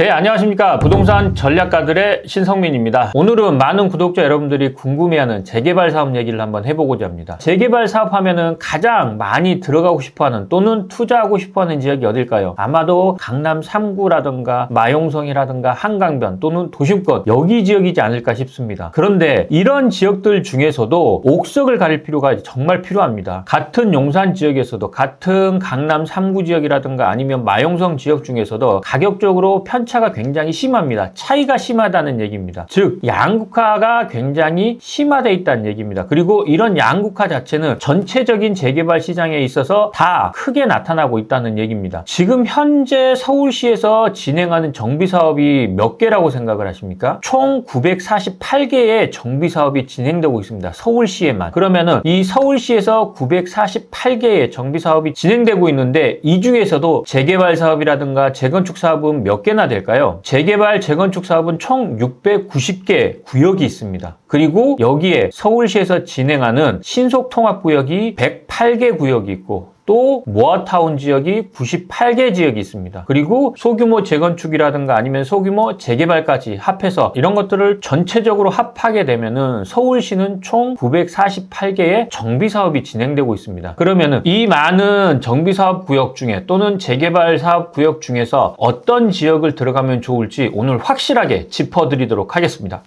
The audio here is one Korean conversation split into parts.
네, 안녕하십니까. 부동산 전략가들의 신성민입니다. 오늘은 많은 구독자 여러분들이 궁금해하는 재개발 사업 얘기를 한번 해보고자 합니다. 재개발 사업 하면은 가장 많이 들어가고 싶어 하는 또는 투자하고 싶어 하는 지역이 어딜까요? 아마도 강남 3구라든가 마용성이라든가 한강변 또는 도심권 여기 지역이지 않을까 싶습니다. 그런데 이런 지역들 중에서도 옥석을 가릴 필요가 정말 필요합니다. 같은 용산 지역에서도 같은 강남 3구 지역이라든가 아니면 마용성 지역 중에서도 가격적으로 편 차가 굉장히 심합니다. 차이가 심하다는 얘기입니다. 즉 양극화가 굉장히 심화되어 있다는 얘기입니다. 그리고 이런 양극화 자체는 전체적인 재개발 시장에 있어서 다 크게 나타나고 있다는 얘기입니다. 지금 현재 서울시에서 진행하는 정비 사업이 몇 개라고 생각을 하십니까? 총 948개의 정비 사업이 진행되고 있습니다. 서울시에만. 그러면은 이 서울시에서 948개의 정비 사업이 진행되고 있는데 이 중에서도 재개발 사업이라든가 재건축 사업은 몇 개나 될까요? 재개발, 재건축 사업은 총 690개 구역이 있습니다. 그리고 여기에 서울시에서 진행하는 신속통합구역이 108개 구역이 있고 또 모아타운 지역이 98개 지역이 있습니다. 그리고 소규모 재건축이라든가 아니면 소규모 재개발까지 합해서 이런 것들을 전체적으로 합하게 되면은 서울시는 총 948개의 정비 사업이 진행되고 있습니다. 그러면은 이 많은 정비 사업 구역 중에 또는 재개발 사업 구역 중에서 어떤 지역을 들어가면 좋을지 오늘 확실하게 짚어드리도록 하겠습니다.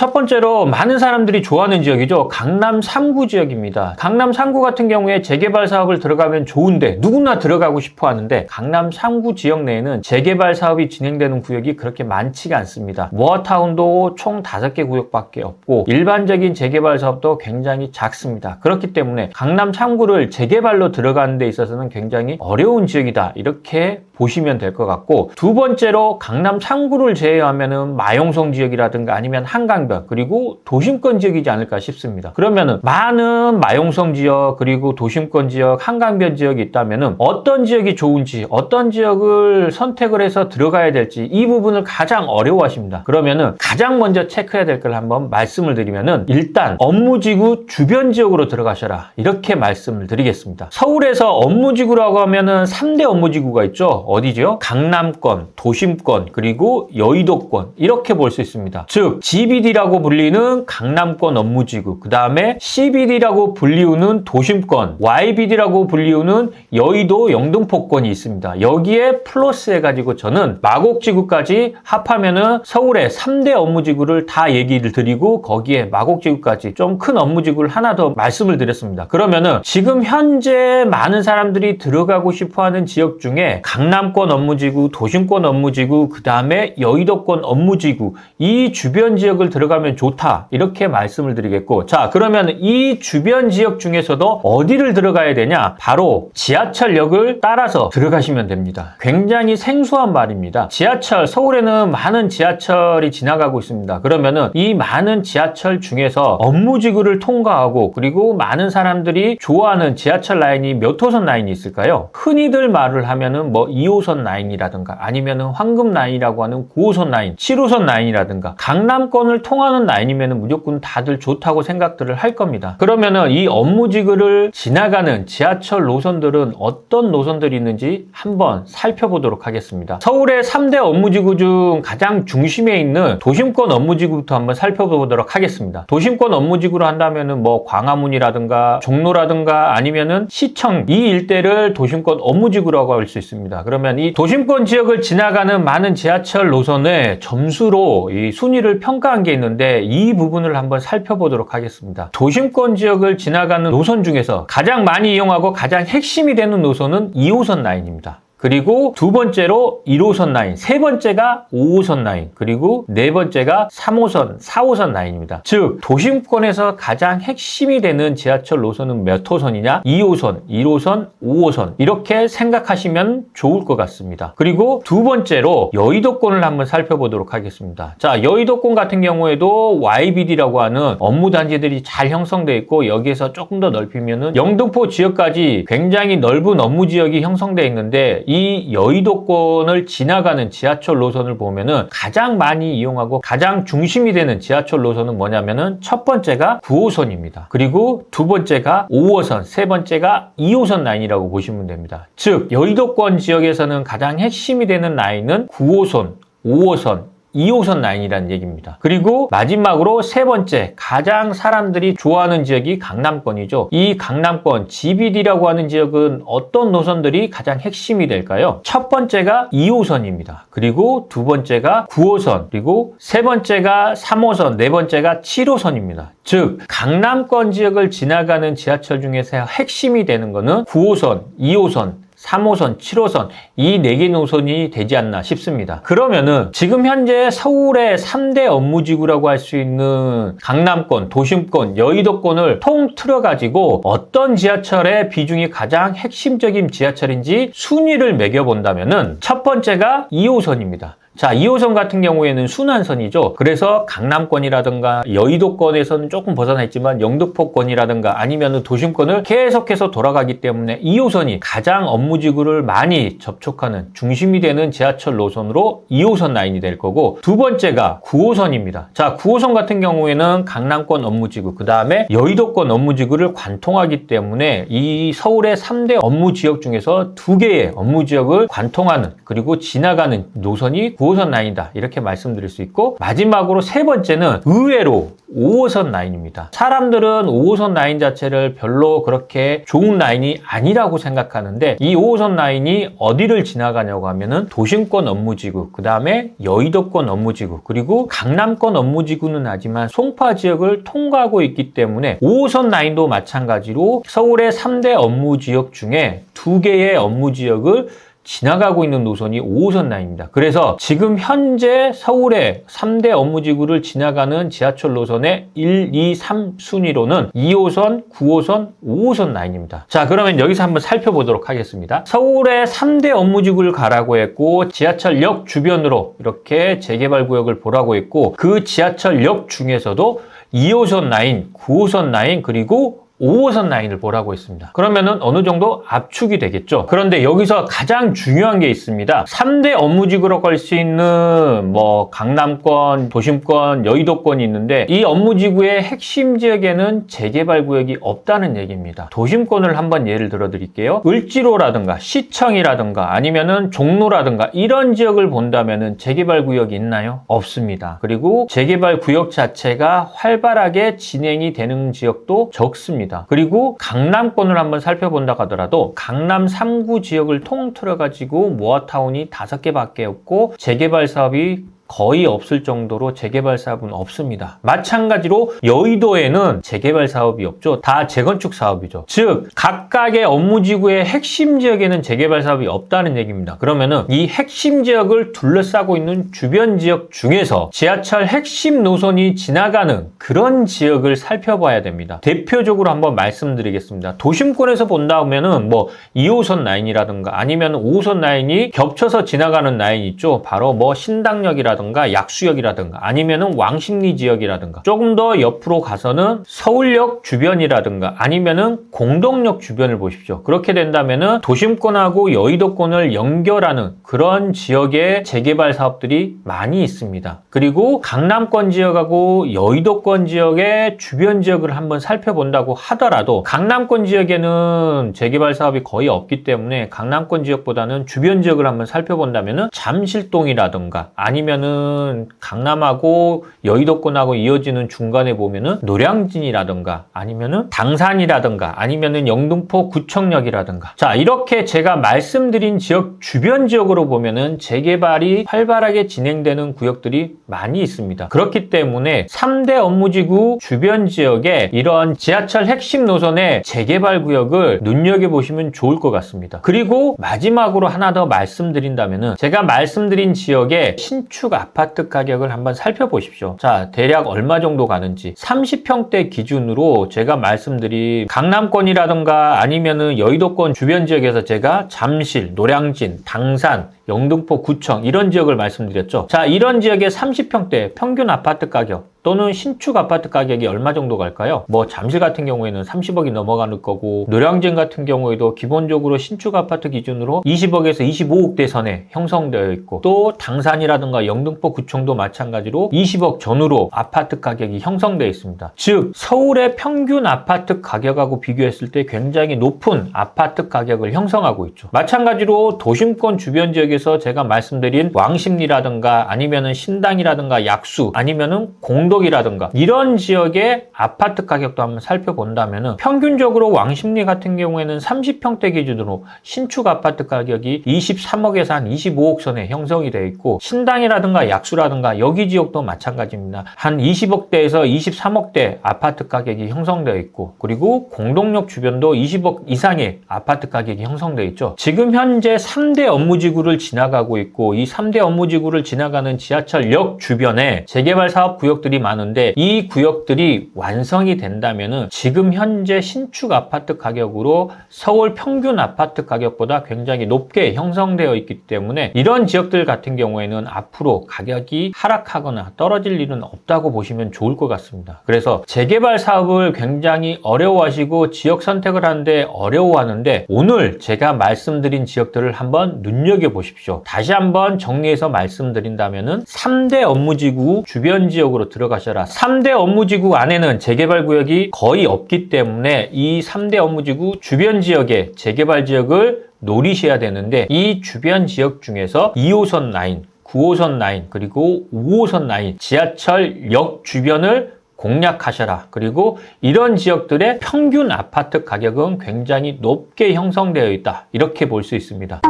첫 번째로 많은 사람들이 좋아하는 지역이죠. 강남 3구 지역입니다. 강남 3구 같은 경우에 재개발 사업을 들어가면 좋은데 누구나 들어가고 싶어 하는데 강남 3구 지역 내에는 재개발 사업이 진행되는 구역이 그렇게 많지가 않습니다. 모어타운도 총 5개 구역밖에 없고 일반적인 재개발 사업도 굉장히 작습니다. 그렇기 때문에 강남 3구를 재개발로 들어가는 데 있어서는 굉장히 어려운 지역이다. 이렇게 보시면 될 것 같고 두 번째로 강남 3구를 제외하면은 마용성 지역이라든가 아니면 한강변 그리고 도심권 지역이지 않을까 싶습니다. 그러면은 많은 마용성 지역 그리고 도심권 지역 한강변 지역이 있다면은 어떤 지역이 좋은지 어떤 지역을 선택을 해서 들어가야 될지 이 부분을 가장 어려워하십니다. 그러면은 가장 먼저 체크해야 될 걸 한번 말씀을 드리면은 일단 업무지구 주변 지역으로 들어가셔라 이렇게 말씀을 드리겠습니다. 서울에서 업무지구라고 하면은 3대 업무지구가 있죠. 어디죠? 강남권, 도심권, 그리고 여의도권 이렇게 볼 수 있습니다. 즉 GBD라고 불리는 강남권 업무지구, 그 다음에 CBD라고 불리우는 도심권, YBD라고 불리우는 여의도 영등포권이 있습니다. 여기에 플러스 해가지고 저는 마곡지구까지 합하면은 서울의 3대 업무지구를 다 얘기를 드리고 거기에 마곡지구까지 좀 큰 업무지구를 하나 더 말씀을 드렸습니다. 그러면은 지금 현재 많은 사람들이 들어가고 싶어하는 지역 중에 강남 권 업무지구, 도심권 업무지구, 그 다음에 여의도권 업무지구 이 주변 지역을 들어가면 좋다 이렇게 말씀을 드리겠고 자 그러면 이 주변 지역 중에서도 어디를 들어가야 되냐 바로 지하철역을 따라서 들어가시면 됩니다. 굉장히 생소한 말입니다. 지하철 서울에는 많은 지하철이 지나가고 있습니다. 그러면은 이 많은 지하철 중에서 업무지구를 통과하고 그리고 많은 사람들이 좋아하는 지하철 라인이 몇 호선 라인이 있을까요? 흔히들 말을 하면은 뭐 2 호선 라인이라든가 아니면은 황금 라인이라고 하는 9호선 라인, 7호선 라인이라든가 강남권을 통하는 라인이면은 무조건 다들 좋다고 생각들을 할 겁니다. 그러면은 이 업무지구를 지나가는 지하철 노선들은 어떤 노선들이 있는지 한번 살펴보도록 하겠습니다. 서울의 3대 업무지구 중 가장 중심에 있는 도심권 업무지구부터 한번 살펴보도록 하겠습니다. 도심권 업무지구로 한다면은 뭐 광화문이라든가 종로라든가 아니면은 시청 이 일대를 도심권 업무지구라고 할 수 있습니다. 그러면 이 도심권 지역을 지나가는 많은 지하철 노선의 점수로 이 순위를 평가한 게 있는데 이 부분을 한번 살펴보도록 하겠습니다. 도심권 지역을 지나가는 노선 중에서 가장 많이 이용하고 가장 핵심이 되는 노선은 2호선 라인입니다. 그리고 두 번째로 1호선 라인, 세 번째가 5호선 라인, 그리고 네 번째가 3호선, 4호선 라인입니다. 즉, 도심권에서 가장 핵심이 되는 지하철 노선은 몇 호선이냐? 2호선, 1호선, 5호선. 이렇게 생각하시면 좋을 것 같습니다. 그리고 두 번째로 여의도권을 한번 살펴보도록 하겠습니다. 자, 여의도권 같은 경우에도 YBD라고 하는 업무 단지들이 잘 형성되어 있고 여기에서 조금 더 넓히면은 영등포 지역까지 굉장히 넓은 업무 지역이 형성되어 있는데 이 여의도권을 지나가는 지하철 노선을 보면은 가장 많이 이용하고 가장 중심이 되는 지하철 노선은 뭐냐면은 첫 번째가 9호선입니다. 그리고 두 번째가 5호선, 세 번째가 2호선 라인이라고 보시면 됩니다. 즉 여의도권 지역에서는 가장 핵심이 되는 라인은 9호선, 5호선, 2호선 라인이라는 얘기입니다. 그리고 마지막으로 세 번째 가장 사람들이 좋아하는 지역이 강남권이죠. 이 강남권 GBD라고 하는 지역은 어떤 노선들이 가장 핵심이 될까요? 첫 번째가 2호선입니다. 그리고 두 번째가 9호선, 그리고 세 번째가 3호선, 네 번째가 7호선입니다. 즉 강남권 지역을 지나가는 지하철 중에서 핵심이 되는 것은 9호선, 2호선, 3호선, 7호선 이 네 개 노선이 되지 않나 싶습니다. 그러면은 지금 현재 서울의 3대 업무지구라고 할 수 있는 강남권, 도심권, 여의도권을 통틀어 가지고 어떤 지하철의 비중이 가장 핵심적인 지하철인지 순위를 매겨 본다면은 첫 번째가 2호선입니다. 자, 2호선 같은 경우에는 순환선이죠. 그래서 강남권이라든가 여의도권에서는 조금 벗어나 있지만 영등포권이라든가 아니면 도심권을 계속해서 돌아가기 때문에 2호선이 가장 업무지구를 많이 접촉하는 중심이 되는 지하철 노선으로 2호선 라인이 될 거고 두 번째가 9호선입니다. 자, 9호선 같은 경우에는 강남권 업무지구, 그 다음에 여의도권 업무지구를 관통하기 때문에 이 서울의 3대 업무지역 중에서 두 개의 업무지역을 관통하는 그리고 지나가는 노선이 9 호선 라인이다. 이렇게 말씀드릴 수 있고 마지막으로 세 번째는 의외로 5호선 라인입니다. 사람들은 5호선 라인 자체를 별로 그렇게 좋은 라인이 아니라고 생각하는데 이 5호선 라인이 어디를 지나가냐고 하면은 도심권 업무지구, 그 다음에 여의도권 업무지구, 그리고 강남권 업무지구는 하지만 송파 지역을 통과하고 있기 때문에 5호선 라인도 마찬가지로 서울의 3대 업무지역 중에 두 개의 업무지역을 지나가고 있는 노선이 5호선 라인입니다. 그래서 지금 현재 서울의 3대 업무지구를 지나가는 지하철 노선의 1, 2, 3 순위로는 2호선, 9호선, 5호선 라인입니다. 자, 그러면 여기서 한번 살펴보도록 하겠습니다. 서울의 3대 업무지구를 가라고 했고 지하철역 주변으로 이렇게 재개발 구역을 보라고 했고 그 지하철역 중에서도 2호선 라인, 9호선 라인 그리고 5호선 라인을 보라고 했습니다. 그러면은 어느 정도 압축이 되겠죠. 그런데 여기서 가장 중요한 게 있습니다. 3대 업무지구로 걸 수 있는 뭐 강남권, 도심권, 여의도권이 있는데 이 업무지구의 핵심 지역에는 재개발 구역이 없다는 얘기입니다. 도심권을 한번 예를 들어 드릴게요. 을지로라든가 시청이라든가 아니면은 종로라든가 이런 지역을 본다면은 재개발 구역이 있나요? 없습니다. 그리고 재개발 구역 자체가 활발하게 진행이 되는 지역도 적습니다. 있습니다. 그리고 강남권을 한번 살펴본다 하더라도 강남 3구 지역을 통틀어 가지고 모아타운이 다섯 개밖에 없고 재개발 사업이 거의 없을 정도로 재개발 사업은 없습니다. 마찬가지로 여의도에는 재개발 사업이 없죠. 다 재건축 사업이죠. 즉 각각의 업무 지구의 핵심 지역에는 재개발 사업이 없다는 얘기입니다. 그러면은 이 핵심 지역을 둘러싸고 있는 주변 지역 중에서 지하철 핵심 노선이 지나가는 그런 지역을 살펴봐야 됩니다. 대표적으로 한번 말씀드리겠습니다. 도심권에서 본다면은 뭐 2호선 라인이라든가 아니면 5호선 라인이 겹쳐서 지나가는 라인 있죠. 바로 뭐 신당역이라든가 지역이라든가 약수역이라든가 아니면은 왕십리 지역이라든가 조금 더 옆으로 가서는 서울역 주변이라든가 아니면은 공동역 주변을 보십시오. 그렇게 된다면은 도심권하고 여의도권을 연결하는 그런 지역의 재개발 사업들이 많이 있습니다. 그리고 강남권 지역하고 여의도권 지역의 주변 지역을 한번 살펴본다고 하더라도 강남권 지역에는 재개발 사업이 거의 없기 때문에 강남권 지역보다는 주변 지역을 한번 살펴본다면은 잠실동이라든가 아니면은 보면은 강남하고 여의도권하고 이어지는 중간에 보면은 노량진이라든가 아니면은 당산이라든가 아니면은 영등포 구청역이라든가 자 이렇게 제가 말씀드린 지역 주변 지역으로 보면은 재개발이 활발하게 진행되는 구역들이 많이 있습니다. 그렇기 때문에 3대 업무지구 주변 지역에 이런 지하철 핵심 노선의 재개발 구역을 눈여겨보시면 좋을 것 같습니다. 그리고 마지막으로 하나 더 말씀드린다면은 제가 말씀드린 지역에 신축 아파트 가격을 한번 살펴보십시오. 자, 대략 얼마 정도 가는지 30평대 기준으로 제가 말씀드린 강남권이라든가 아니면은 여의도권 주변 지역에서 제가 잠실, 노량진, 당산, 영등포 구청 이런 지역을 말씀드렸죠. 자, 이런 지역의 30평대 평균 아파트 가격 또는 신축 아파트 가격이 얼마 정도 갈까요? 뭐 잠실 같은 경우에는 30억이 넘어가는 거고 노량진 같은 경우에도 기본적으로 신축 아파트 기준으로 20억에서 25억대 선에 형성되어 있고 또 당산이라든가 영등포 구청도 마찬가지로 20억 전후로 아파트 가격이 형성되어 있습니다. 즉 서울의 평균 아파트 가격하고 비교했을 때 굉장히 높은 아파트 가격을 형성하고 있죠. 마찬가지로 도심권 주변 지역에 서 제가 말씀드린 왕십리라든가 아니면은 신당이라든가 약수 아니면은 공 공덕이라든가 이런 지역의 아파트 가격도 한번 살펴본다면은 평균적으로 왕십리 같은 경우에는 30평대 기준으로 신축 아파트 가격이 23억에서 한 25억 선에 형성이 되어 있고 신당이라든가 약수라든가 여기 지역도 마찬가지입니다. 한 20억대에서 23억대 아파트 가격이 형성되어 있고 그리고 공동역 주변도 20억 이상의 아파트 가격이 형성되어 있죠. 지금 현재 3대 업무지구를 지나가고 있고 이 3대 업무지구를 지나가는 지하철역 주변에 재개발 사업 구역들이 많은데 이 구역들이 완성이 된다면은 지금 현재 신축 아파트 가격으로 서울 평균 아파트 가격보다 굉장히 높게 형성되어 있기 때문에 이런 지역들 같은 경우에는 앞으로 가격이 하락하거나 떨어질 일은 없다고 보시면 좋을 것 같습니다. 그래서 재개발 사업을 굉장히 어려워하시고 지역 선택을 하는데 어려워하는데 오늘 제가 말씀드린 지역들을 한번 눈여겨보 십시오. 다시 한번 정리해서 말씀드린다면은 3대 업무지구 주변 지역으로 들어가셔라. 3대 업무지구 안에는 재개발 구역이 거의 없기 때문에 이 3대 업무지구 주변 지역의 재개발 지역을 노리셔야 되는데 이 주변 지역 중에서 2호선 라인, 9호선 라인, 그리고 5호선 라인, 지하철역 주변을 공략하셔라. 그리고 이런 지역들의 평균 아파트 가격은 굉장히 높게 형성되어 있다. 이렇게 볼 수 있습니다.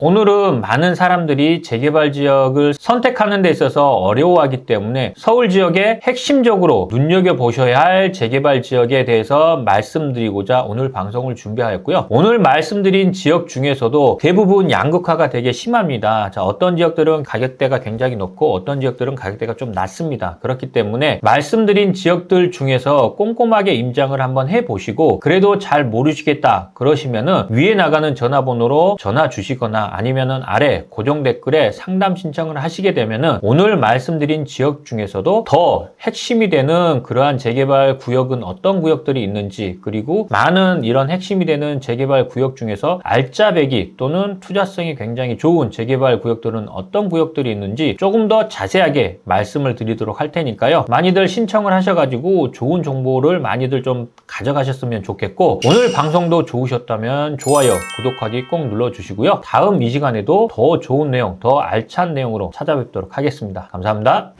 오늘은 많은 사람들이 재개발 지역을 선택하는 데 있어서 어려워하기 때문에 서울 지역에 핵심적으로 눈여겨보셔야 할 재개발 지역에 대해서 말씀드리고자 오늘 방송을 준비하였고요. 오늘 말씀드린 지역 중에서도 대부분 양극화가 되게 심합니다. 자, 어떤 지역들은 가격대가 굉장히 높고 어떤 지역들은 가격대가 좀 낮습니다. 그렇기 때문에 말씀드린 지역들 중에서 꼼꼼하게 임장을 한번 해보시고 그래도 잘 모르시겠다 그러시면은 위에 나가는 전화번호로 전화 주시거나 아니면은 아래 고정 댓글에 상담 신청을 하시게 되면은 오늘 말씀드린 지역 중에서도 더 핵심이 되는 그러한 재개발 구역은 어떤 구역들이 있는지 그리고 많은 이런 핵심이 되는 재개발 구역 중에서 알짜배기 또는 투자성이 굉장히 좋은 재개발 구역들은 어떤 구역들이 있는지 조금 더 자세하게 말씀을 드리도록 할 테니까요. 많이들 신청을 하셔가지고 좋은 정보를 많이들 좀 가져가셨으면 좋겠고 오늘 방송도 좋으셨다면 좋아요, 구독하기 꼭 눌러주시고요. 다음 이 시간에도 더 좋은 내용, 더 알찬 내용으로 찾아뵙도록 하겠습니다. 감사합니다.